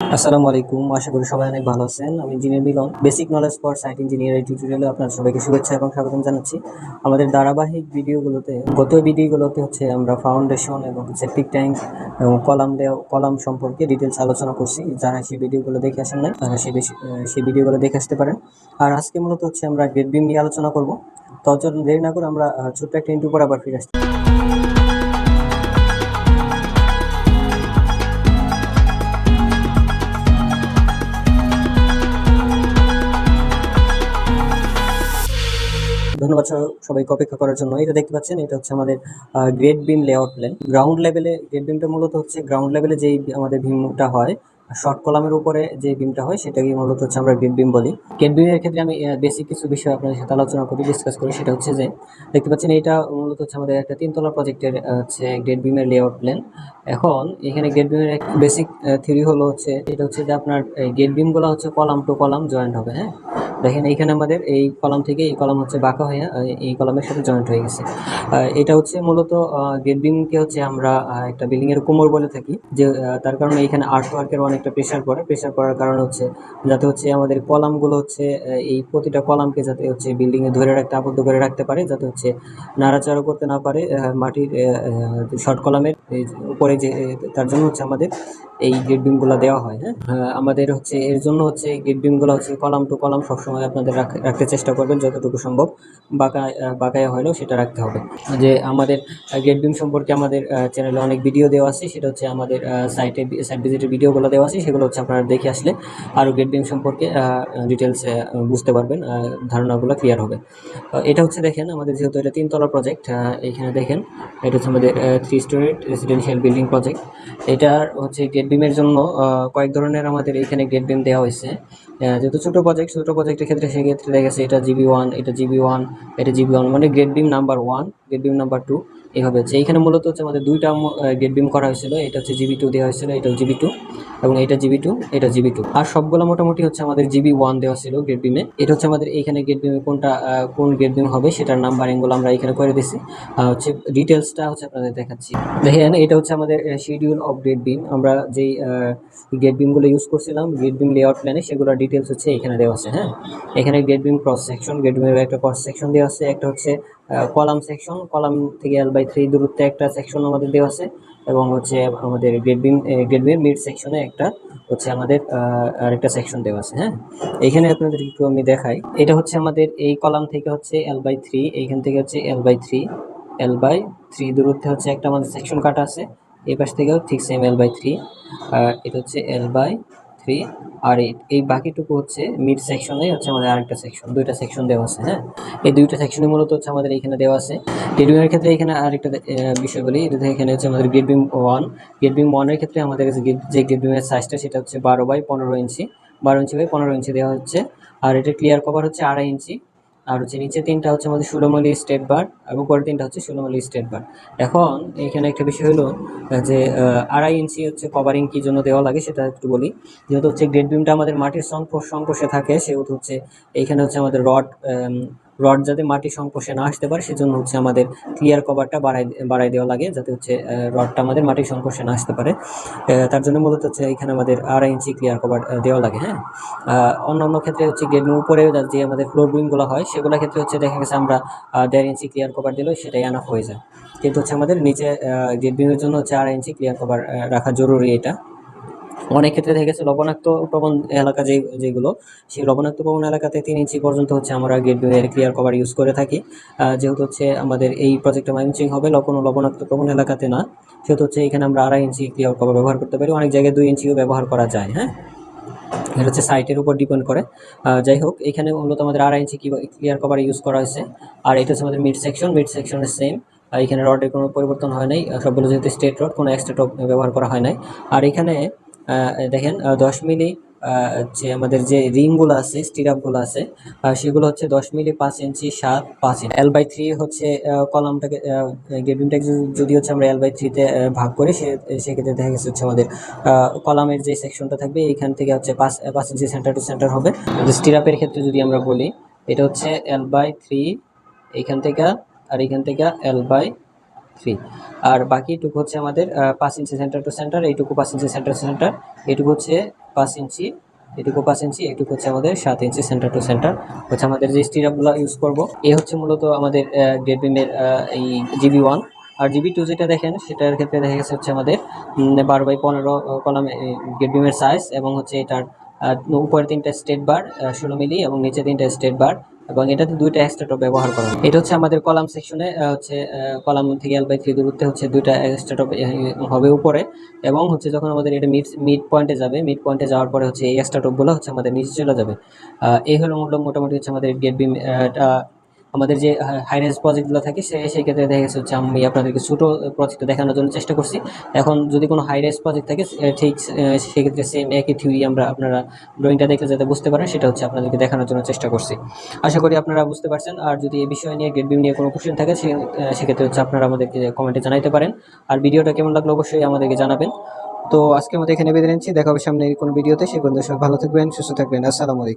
আসসালামু আলাইকুম, আশা করি সবাই অনেক ভালো আছেন। আমি engineer Milon basic knowledge for site engineer এই টিউটোরিয়ালে আপনার সবাইকে শুভেচ্ছা এবং স্বাগতম জানাচ্ছি। আমাদের ধারাবাহিক ভিডিওগুলোতে, গত ভিডিওগুলোতে হচ্ছে আমরা ফাউন্ডেশন এবং সেপ্টিক ট্যাঙ্ক এবং কলাম কলাম সম্পর্কে ডিটেলস আলোচনা করছি। যারা সেই ভিডিওগুলো দেখে আসেন নাই, তারা সেই সেই ভিডিওগুলো দেখে আসতে পারেন। আর আজকে মূলত হচ্ছে আমরা গ্রেড বিম নিয়ে আলোচনা করব। তো দেরি না করে আমরা ছোট্ট একটা ইন্টু পর আবার ফিরে আসছি। ধন্যবাদ সবাইকে অপেক্ষা করার জন্য। এটা দেখতে পাচ্ছেন, এটা হচ্ছে আমাদের grade beam layout plan ground লেভেলে গ্রেড বিমটা মূলত হচ্ছে গ্রাউন্ড লেভেলে যেই আমাদের বিমটা হয় শর্ট কলামের উপরে যে বিমটা হয় সেটাকে মূলত হচ্ছে আমরা গ্রেড বিম বলি। গ্রেড বিমের ক্ষেত্রে আমি বেসিক কিছু বিষয় আপনাদের সাথে আলোচনা করি ডিসকাস করি, সেটা হচ্ছে যে, দেখতে পাচ্ছেন এটা মূলত হচ্ছে আমাদের একটা তিনতলা প্রজেক্টের হচ্ছে গ্রেড বিমের লেআউট প্ল্যান এখন এখানে গ্রেড বিমের বেসিক থিওরি হলো হচ্ছে, এটা হচ্ছে যে আপনার গ্রেড বিমগুলো হচ্ছে কলাম টু কলাম জয়েন্ট হবে হ্যাঁ? দেখেন এইখানে আমাদের এই কলাম থেকে এই কলাম হচ্ছে বাঁকা হয়ে এই কলামের সাথে জয়েন্ট হয়ে গেছে। এটা হচ্ছে মূলত গেট বিমকে হচ্ছে আমরা একটা বিল্ডিং এর কোমর বলে থাকি, যে তার কারণে এখানে আর্ট ওয়ার্কের অনেকটা প্রেশার পড়ে। প্রেশার পড়ার কারণে হচ্ছে, যাতে হচ্ছে আমাদের কলামগুলো হচ্ছে এই প্রতিটা কলামকে যাতে হচ্ছে বিল্ডিং এ ধরে রাখতে, আবদ্ধ করে রাখতে পারে, যাতে হচ্ছে নাড়াচাড়া করতে না পারে মাটির শর্ট কলামের উপরে যে তার জন্য হচ্ছে আমাদের এই গেট বিমগুলো দেওয়া হয় হ্যাঁ? আমাদের হচ্ছে, এর জন্য হচ্ছে গেট বিমগুলো হচ্ছে কলাম টু কলাম সবসময় আপনাদের রাখতে চেষ্টা করবেন যতটুকু সম্ভব। বাঁকা, বাঁকায়া হলেও সেটা রাখতে হবে। যে আমাদের গেট বিম সম্পর্কে আমাদের চ্যানেলে অনেক ভিডিও দেওয়া আছে। সেটা হচ্ছে আমাদের সাইটে সাইট ভিজিটের ভিডিওগুলো দেওয়া আছে। সেগুলো হচ্ছে আপনারা দেখে আসলে আরও গেট বিম সম্পর্কে ডিটেলস বুঝতে পারবেন ধারণাগুলো ক্লিয়ার হবে। এটা হচ্ছে দেখেন আমাদের যেহেতু এটা তিনতলা প্রজেক্ট এখানে দেখেন এটা হচ্ছে আমাদের three storey residential building project এটার হচ্ছে গেট বিমের জন্য কয়েক ধরনের আমাদের এখানে গেট বিম দেওয়া হয়েছে। যেহেতু ছোটো প্রজেক্ট ছোটো প্রজেক্টের ক্ষেত্রে সেক্ষেত্রে দেখা গেছে এটা জিবি ওয়ান এটা জিবি ওয়ান এটা জিবি ওয়ান মানে grade beam number one grade beam number two এইভাবে হচ্ছে এইখানে মূলত হচ্ছে আমাদের দুইটা গেট বিম করা হয়েছিল। এটা হচ্ছে জিবি টু দেওয়া হয়েছিল, এটা জিবি টু এবং এটা জিবি টু এটা জিবি টু আর সবগুলো মোটামুটি হচ্ছে আমাদের জিবি ওয়ান দেওয়া ছিল গেট বিমে এটা হচ্ছে আমাদের এইখানে গেট বিমে কোনটা কোন গেট বিম হবে সেটার নাম্বারিংগুলো আমরা এখানে করে দিছি। হচ্ছে ডিটেলসটা হচ্ছে আপনাদের দেখাচ্ছি। দেখেন, এটা হচ্ছে আমাদের শিডিউল অফ গেট বিম আমরা যেই গেট বিমগুলো ইউজ করছিলাম গেট বিম লেআউট প্ল্যানে সেগুলোর ডিটেলস হচ্ছে এখানে দেওয়া আছে হ্যাঁ? এখানে gate beam cross section gate বিমের একটা ক্রস সেকশন দেওয়া আছে, একটা হচ্ছে কলাম সেকশন কলাম থেকে এল বাই থ্রি দূরত্বে একটা সেকশন আমাদের দেওয়া আছে এবং হচ্ছে আমাদের গেট বিম মিড সেকশনে একটা হচ্ছে আমাদের আরেকটা সেকশন দেওয়া আছে হ্যাঁ? এইখানে আপনাদের একটু আমি দেখাই। এটা হচ্ছে আমাদের এই কলাম থেকে হচ্ছে এল বাই থ্রি এইখান থেকে হচ্ছে L by three L by three দূরত্বে হচ্ছে একটা আমাদের সেকশন কাটা আছে। এই পাশ থেকেও ঠিক সেম এল বাই থ্রি এটা হচ্ছে এল বাই থ্রি আর এই- বাকিটুকু হচ্ছে মিড সেকশনে হচ্ছে আমাদের আরেকটা সেকশন দুইটা সেকশন দেওয়া আছে হ্যাঁ? এই দুইটা সেকশনে মূলত হচ্ছে আমাদের এখানে দেওয়া আছে। গেটবিমের ক্ষেত্রে এখানে আরেকটা বিষয় বলি এটা এখানে হচ্ছে আমাদের গেটবিম ওয়ান গেটবিম ওয়ানের ক্ষেত্রে আমাদের কাছে যে গেটবিমের সাইজটা সেটা হচ্ছে বারো বাই পনেরো ইঞ্চি বারো ইঞ্চি বাই পনেরো ইঞ্চি দেওয়া হচ্ছে। আর এটা ক্লিয়ার কভার হচ্ছে আড়াই ইঞ্চি আর হচ্ছে নিচে তিনটা হচ্ছে আমাদের ষোলো স্টেট বার আর উপরে তিনটা হচ্ছে ষোলো স্টেট বার এখন এখানে একটা বিষয় হলো যে আড়াই ইঞ্চি হচ্ছে কভারিং কি জন্য দেওয়া লাগে সেটা একটু বলি। যেহেতু হচ্ছে গ্রেড বিমটা আমাদের মাটির সংকোষ থাকে, সেহেতু হচ্ছে এইখানে হচ্ছে আমাদের রড রড যাতে মাটির সংস্পর্শে না আসতে পারে, সেজন্য হচ্ছে আমাদের ক্লিয়ার কভারটা বাড়াই বাড়াই দেওয়া লাগে, যাতে হচ্ছে রডটা আমাদের মাটির সংস্পর্শে না আসতে পারে। তার জন্য মূলত হচ্ছে এখানে আমাদের আড়াই ইঞ্চি ক্লিয়ার কভার দেওয়া লাগে হ্যাঁ? অন্যান্য ক্ষেত্রে হচ্ছে গেট উপরে যে আমাদের ফ্লোর বিমগুলো হয়, সেগুলো ক্ষেত্রে হচ্ছে দেখা গেছে আমরা দেড় ইঞ্চি ক্লিয়ার কভার দিলেও সেটাই আনা হয়ে যায়। কিন্তু হচ্ছে আমাদের নিচে গেট বিমের জন্য হচ্ছে আড়াই ইঞ্চি ক্লিয়ার কভার রাখা জরুরি এটা। অনেক ক্ষেত্রে দেখা গেছে লবণাক্ত প্রবণ এলাকা যে যেগুলো, সেই লবণাক্ত প্রবণ এলাকাতে তিন ইঞ্চি পর্যন্ত হচ্ছে আমরা গেট বিমের ক্লিয়ার কভার ইউজ করে থাকি। যেহেতু হচ্ছে আমাদের এই প্রজেক্টে মাইনচিং হবে কোনো লবণাক্ত প্রবণ এলাকাতে না। সেহেতু হচ্ছে এখানে আমরা আড়াই ইঞ্চি ক্লিয়ার কভার ব্যবহার করতে পারি। অনেক জায়গায় দুই ইঞ্চিও ব্যবহার করা যায় হ্যাঁ? এটা হচ্ছে সাইটের উপর ডিপেন্ড করে। যাই হোক, এখানে মূলত আমাদের আড়াই ইঞ্চি ক্লিয়ার কভার ইউজ করা হয়েছে। আর এটা হচ্ছে আমাদের মিড সেকশন মিড সেকশনের সেম এখানে রডের কোনো পরিবর্তন হয় নাই। সবগুলো যেহেতু স্টেট রড কোনো এক্সট্রা টপ ব্যবহার করা হয় নাই। আর এখানে দেখেন দশ মিলি যে আমাদের যে রিংগুলো আছে, স্টিরাপগুলো আছে সেগুলো হচ্ছে দশ মিলি পাঁচ ইঞ্চি, সাত পাঁচ ইঞ্চি। এল বাই থ্রি হচ্ছে কলামটাকে গেমিংটাকে যদি হচ্ছে আমরা এল বাই থ্রিতে ভাগ করি, সে, সেক্ষেত্রে দেখা গেছে হচ্ছে আমাদের কলামের যে সেকশনটা থাকবে এইখান থেকে হচ্ছে পাঁচ পাঁচ ইঞ্চি সেন্টার টু সেন্টার হবে। স্টিরাপের ক্ষেত্রে যদি আমরা বলি, এটা হচ্ছে এল বাই থ্রি এইখান থেকে আর এখান থেকে এল বাই থ্রি আর বাকিটুকু হচ্ছে আমাদের পাঁচ ইঞ্চি সেন্টার টু সেন্টার এইটুকু পাঁচ ইঞ্চি সেন্টার টু সেন্টার এইটুকু হচ্ছে পাঁচ ইঞ্চি, এটুকু পাঁচ ইঞ্চি, এটুকু হচ্ছে আমাদের সাত ইঞ্চি সেন্টার টু সেন্টার হচ্ছে আমাদের যে স্টিরাপগুলো ইউজ করব, এ হচ্ছে মূলত আমাদের গ্রেড বিমের এই জিবি ওয়ান আর জিবি টু যেটা দেখেন, সেটার ক্ষেত্রে দেখা গেছে হচ্ছে আমাদের বারো বাই পনেরো কলাম গ্রেড বিমের সাইজ এবং হচ্ছে এটার উপরে তিনটা স্টেট বার ষোলো মিলি এবং নিচে তিনটা স্টেট বার এবং এটাতে দুইটা এক্সট্রা ব্যবহার করা হয়। এটা হচ্ছে আমাদের কলাম সেকশনে হচ্ছে কলাম থেকে এল বাই থ্রি দূরত্বে হচ্ছে দুইটা এক্সট্রা হবে উপরে এবং হচ্ছে যখন আমাদের এটা মিড মিড পয়েন্টে যাবে মিড পয়েন্টে যাওয়ার পরে হচ্ছে এই এক্সট্রা হচ্ছে আমাদের নিচে চলে যাবে এই হলো মোটামুটি হচ্ছে আমাদের গেট বিম আমাদের যে হাই রেঞ্জ প্রজেক্টগুলো থাকে, সে, সেই ক্ষেত্রে দেখা গেছে হচ্ছে আমি আপনাদেরকে ছোটো প্রজেক্ট দেখানোর জন্য চেষ্টা করছি। এখন যদি কোনো হাই রেঞ্জ প্রজেক্ট থাকে ঠিক সেক্ষেত্রে সেম একই থিওরি আমরা আপনারা ড্রয়িংটা দেখে যাতে বুঝতে পারেন, সেটা হচ্ছে আপনাদেরকে দেখানোর জন্য চেষ্টা করছি। আশা করি আপনারা বুঝতে পারছেন। আর যদি এই বিষয় নিয়ে গেট বিম নিয়ে কোনো কোশ্চেন থাকে সেক্ষেত্রে হচ্ছে আপনারা আমাদেরকে কমেন্টে জানাতে পারেন। আর ভিডিওটা কেমন লাগল অবশ্যই আমাদেরকে জানাবেন। তো আজকে আমাদের এখানে বেঁধে নিচ্ছি। দেখা হবে সামনে কোনো ভিডিওতে সে সবাই ভালো থাকবেন, সুস্থ থাকবেন। আসসালামু আলাইকুম।